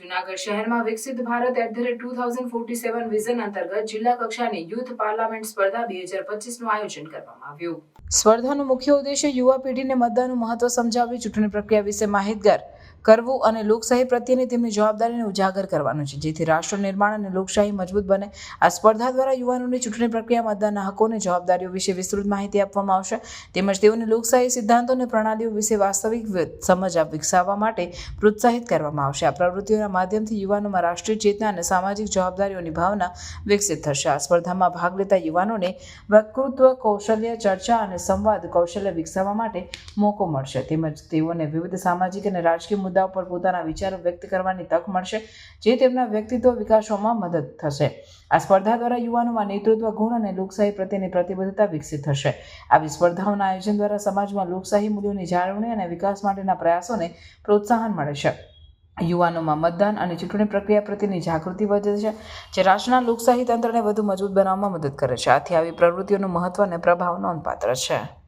જૂનાગઢ શહેરમાં વિકસિત Bharat at the rate two thousand forty seven vision અંતર્ગત જિલ્લા કક્ષાની યુથ પાર્લામેન્ટ સ્પર્ધા બે હજાર પચીસનું આયોજન કરવામાં આવ્યું. સ્પર્ધાનો મુખ્ય ઉદ્દેશ્ય યુવા પેઢીને મતદાનનું મહત્વ સમજાવી ચૂંટણી પ્રક્રિયા વિશે માહિતગાર કરવું અને લોકશાહી પ્રત્યેની તેમની જવાબદારીને ઉજાગર કરવાનું છે, જેથી રાષ્ટ્ર નિર્માણ અને લોકશાહી મજબૂત બને. આ સ્પર્ધા દ્વારા યુવાનોને ચૂંટણી પ્રક્રિયા મતદાનના હકો અને જવાબદારીઓ વિશે વિસ્તૃત માહિતી આપવામાં આવશે. તેમજ તેઓને લોકશાહી સિદ્ધાંતો અને પ્રણાલીઓ વિશે વાસ્તવિક સમજ વિકસાવવા માટે પ્રોત્સાહિત કરવામાં આવશે. આ પ્રવૃત્તિઓના માધ્યમથી યુવાનોમાં રાષ્ટ્રીય ચેતના અને સામાજિક જવાબદારીઓની ભાવના વિકસિત થશે. આ સ્પર્ધામાં ભાગ લેતા યુવાનોને વક્તૃત્વ, કૌશલ્ય, ચર્ચા અને સંવાદ કૌશલ્ય વિકસાવવા માટે મોકો મળશે. તેમજ તેઓને વિવિધ સામાજિક અને રાજકીય મુદ્દાઓ પર પોતાના વિચારો વ્યક્ત કરવાની તક મળશે, જે તેમના વ્યક્તિત્વ વિકાસવામાં મદદ થશે. આ સ્પર્ધા દ્વારા યુવાનોમાં નેતૃત્વ, ગુણ અને લોકશાહી પ્રત્યેની પ્રતિબદ્ધતા વિકસિત થશે. આવી સ્પર્ધાઓના આયોજન દ્વારા સમાજમાં લોકશાહી મૂલ્યોની જાળવણી અને વિકાસ માટેના પ્રયાસોને પ્રોત્સાહન મળે છે. યુવાનોમાં મતદાન અને ચૂંટણી પ્રક્રિયા પ્રત્યેની જાગૃતિ વધે છે, જે રાષ્ટ્રના લોકશાહી તંત્રને વધુ મજબૂત બનાવવામાં મદદ કરે છે. આથી આવી પ્રવૃત્તિઓનું મહત્વ અને પ્રભાવ નોંધપાત્ર છે.